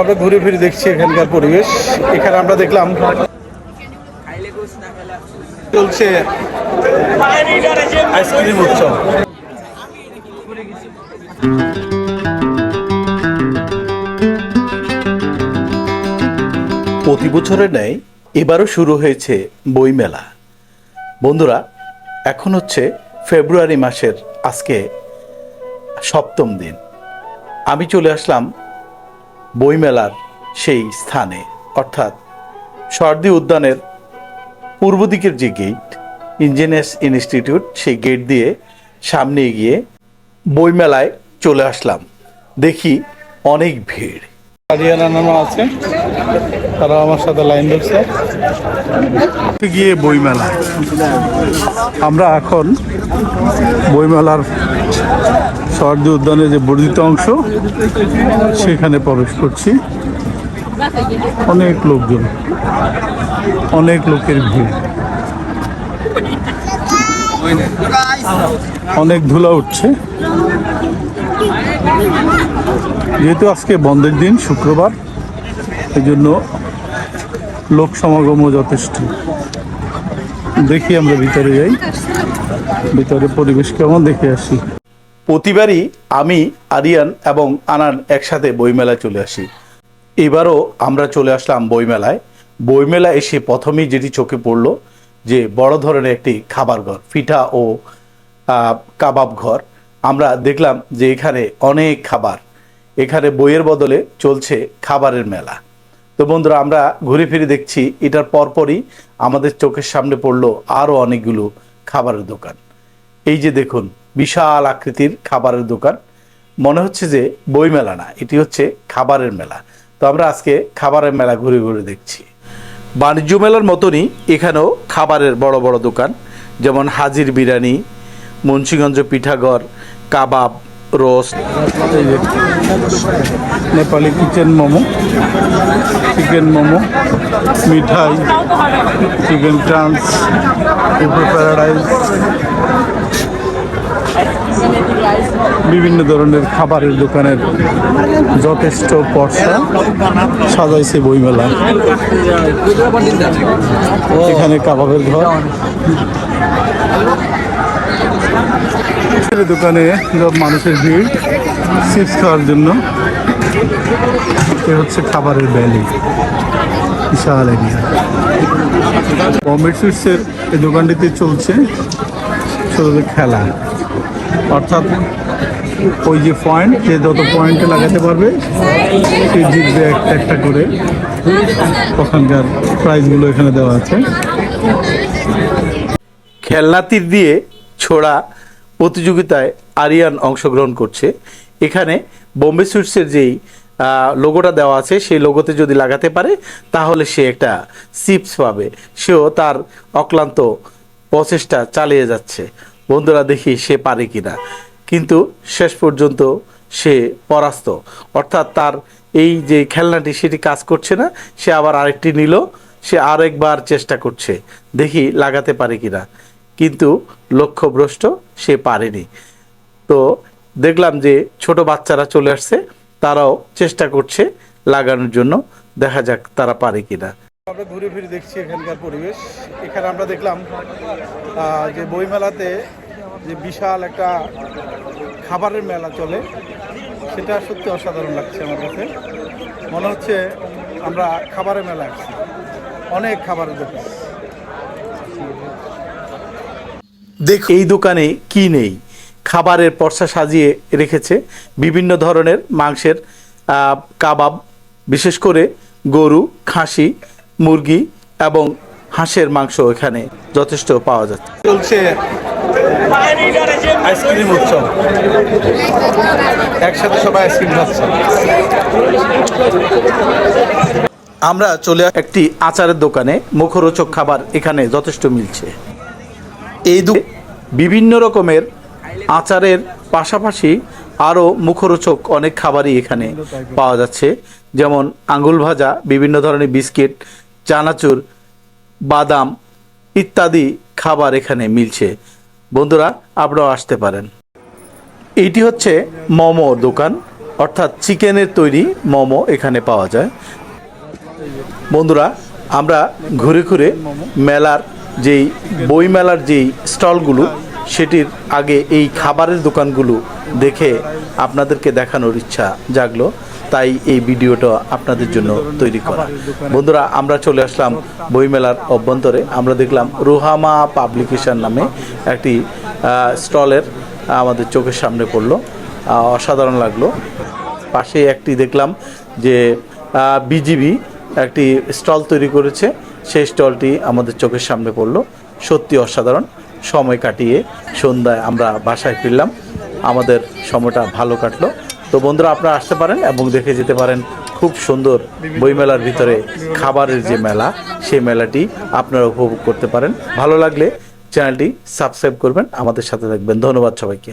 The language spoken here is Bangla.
আমরা ঘুরে ফিরে দেখছি এখানকার পরিবেশ। এখানে আমরা দেখলাম চলছে আইসক্রিম উৎসব। প্রতি বছরের ন্যায় এবারও শুরু হয়েছে বইমেলা বন্ধুরা, এখন হচ্ছে ফেব্রুয়ারি মাসের আজকে সপ্তম দিন। আমি চলে আসলাম বইমেলার সেই স্থানে, অর্থাৎ সর্দি উদ্যানের পূর্ব দিকের যে গেট ইঞ্জিনিয়ার্স ইনস্টিটিউট সেই গেট দিয়ে সামনে গিয়ে বইমেলায় চলে আসলাম। দেখি অনেক ভিড়। আছে। তারা আমার সাথে লাইন ধরছে। গিয়ে বইমেলা। আমরা এখন বইমেলার সর্দি উদ্যানের যে বর্ধিত অংশ, সেখানে প্রবেশ করছি। অনেক লোকজন, অনেক লোকের ভিড়। অনেক ধুলা উঠছে। যেহেতু আজকে বন্ধের দিন, শুক্রবার এই জন্য লোক সমাগমও যথেষ্ট। দেখি আমরা ভিতরে যাই। ভিতরে পরিবেশ কেমন দেখে আসি। প্রতিবারই আমি, আরিয়ান এবং আনান একসাথে বইমেলায় চলে আসি। এবারও আমরা চলে আসলাম বইমেলায়। বইমেলা এসে প্রথমেই যেটি চোখে পড়ল যে বড় ধরনের একটি খাবার ঘর ফিঠা ও কাবাব ঘর। আমরা দেখলাম যে এখানে অনেক খাবার। এখানে বইয়ের বদলে চলছে খাবারের মেলা। তো বন্ধুরা, আমরা ঘুরে ফিরে দেখছি, এটার পরপরই আমাদের চোখের সামনে পড়ল আরও অনেকগুলো খাবারের দোকান। এই যে দেখুন, বিশাল আকৃতির খাবারের দোকান। মনে হচ্ছে যে বই মেলা না, এটি হচ্ছে খাবারের মেলা। তো আমরা আজকে খাবারের মেলা ঘুরে ঘুরে দেখছি। বাণিজ্য মেলার মতনই এখানেও খাবারের বড় বড় দোকান, যেমন হাজির biryani, Munshiganj Pithaghar kebab roast. Nepali kitchen momo chicken momo, Mithai chicken trans উপর প্যারাডাইজ বিভিন্ন ধরনের খাবারের দোকানের যথেষ্ট পর্সা সাজাইছে বইমেলা। এখানে কাবাবের ঘর। দোকানে সব মানুষের ভিড়? চিপস খাওয়ার জন্য। এ হচ্ছে খাবারের ভ্যালি বিশাল এরিয়া বম্বে সুইটসের এই দোকানটিতে চলছে ছোটদের খেলা। অর্থাৎ ওই যে পয়েন্ট যে যত পয়েন্টে লাগাতে পারবে, সে জিতবে একটা একটা করে। ওখানকার প্রাইজগুলো এখানে দেওয়া আছে। খেলনাতির দিয়ে ছোড়া প্রতিযোগিতায় আরিয়ান অংশগ্রহণ করছে। এখানে বোম্বে সুইটসের যেই লোগোটা দেওয়া আছে, সেই লোগোতে যদি লাগাতে পারে, তাহলে সে একটা চিপস পাবে। সেও তার অক্লান্ত প্রচেষ্টা চালিয়ে যাচ্ছে। বন্ধুরা, দেখি সে পারে কি না কিন্তু শেষ পর্যন্ত সে পরাস্ত। অর্থাৎ তার এই যে খেলনাটি, সেটি কাজ করছে না। সে আবার আরেকটি নিল। সে আরেকবার চেষ্টা করছে। দেখি লাগাতে পারে কিনা। কিন্তু লক্ষ্যভ্রষ্ট সে পারেনি। তো দেখলাম যে ছোট বাচ্চারা চলে আসছে, তারাও চেষ্টা করছে লাগানোর জন্য, দেখা যাক তারা পারে কিনা। আমরা ঘুরে ফিরে দেখছি এখানকার পরিবেশ। এখানে আমরা দেখলাম যে বইমেলাতে যে বিশাল একটা খাবারের মেলা চলে, সেটা সত্যি অসাধারণ লাগছে আমার কাছে। মনে হচ্ছে আমরা খাবারের মেলা আসছি। অনেক খাবারের দোকান। দেখ এই দোকানে কি নেই? খাবারের পর্সা সাজিয়ে রেখেছে বিভিন্ন ধরনের মাংসের কাবাব বিশেষ করে গরু খাসি মুরগি এবং হাঁসের মাংস এখানে যথেষ্ট পাওয়া যাচ্ছে। চলছে আইসক্রিম উৎসব। একসাথে সবাই আইসক্রিম খাচ্ছে। আমরা চলে একটি আচারের দোকানে মুখরোচক খাবার এখানে যথেষ্ট মিলছে। এই দু বিভিন্ন রকমের আচারের পাশাপাশি আরও মুখরোচক অনেক খাবারই এখানে পাওয়া যাচ্ছে। যেমন আঙ্গুল ভাজা, বিভিন্ন ধরনের বিস্কিট, চানাচুর, বাদাম ইত্যাদি খাবার এখানে মিলছে। বন্ধুরা, আপনারাও আসতে পারেন। এইটি হচ্ছে মোমো দোকান, অর্থাৎ চিকেনের তৈরি মোমো এখানে পাওয়া যায়। বন্ধুরা, আমরা ঘুরে ঘুরে মেলার যেই বইমেলার যেই স্টলগুলো, সেটির আগে এই খাবারের দোকানগুলো দেখে আপনাদেরকে দেখানোর ইচ্ছা জাগলো। তাই এই ভিডিওটা আপনাদের জন্য তৈরি করা। বন্ধুরা, আমরা চলে আসলাম বইমেলার অভ্যন্তরে। আমরা দেখলাম রুহামা পাবলিকেশন নামে একটি স্টলের আমাদের চোখের সামনে পড়ল। অসাধারণ লাগল। পাশে একটি দেখলাম যে বিজিবি একটি স্টল তৈরি করেছে। সেই স্টলটি আমাদের চোখের সামনে পড়ল। সত্যি অসাধারণ। সময় কাটিয়ে সন্ধ্যায় আমরা বাসায় ফিরলাম। আমাদের সময়টা ভালো কাটলো। তো বন্ধুরা, আপনারা আসতে পারেন এবং দেখে যেতে পারেন খুব সুন্দর বইমেলার ভিতরে খাবারের যে মেলা, সেই মেলাটি আপনারা উপভোগ করতে পারেন। ভালো লাগলে চ্যানেলটি সাবস্ক্রাইব করবেন। আমাদের সাথে থাকবেন। ধন্যবাদ সবাইকে।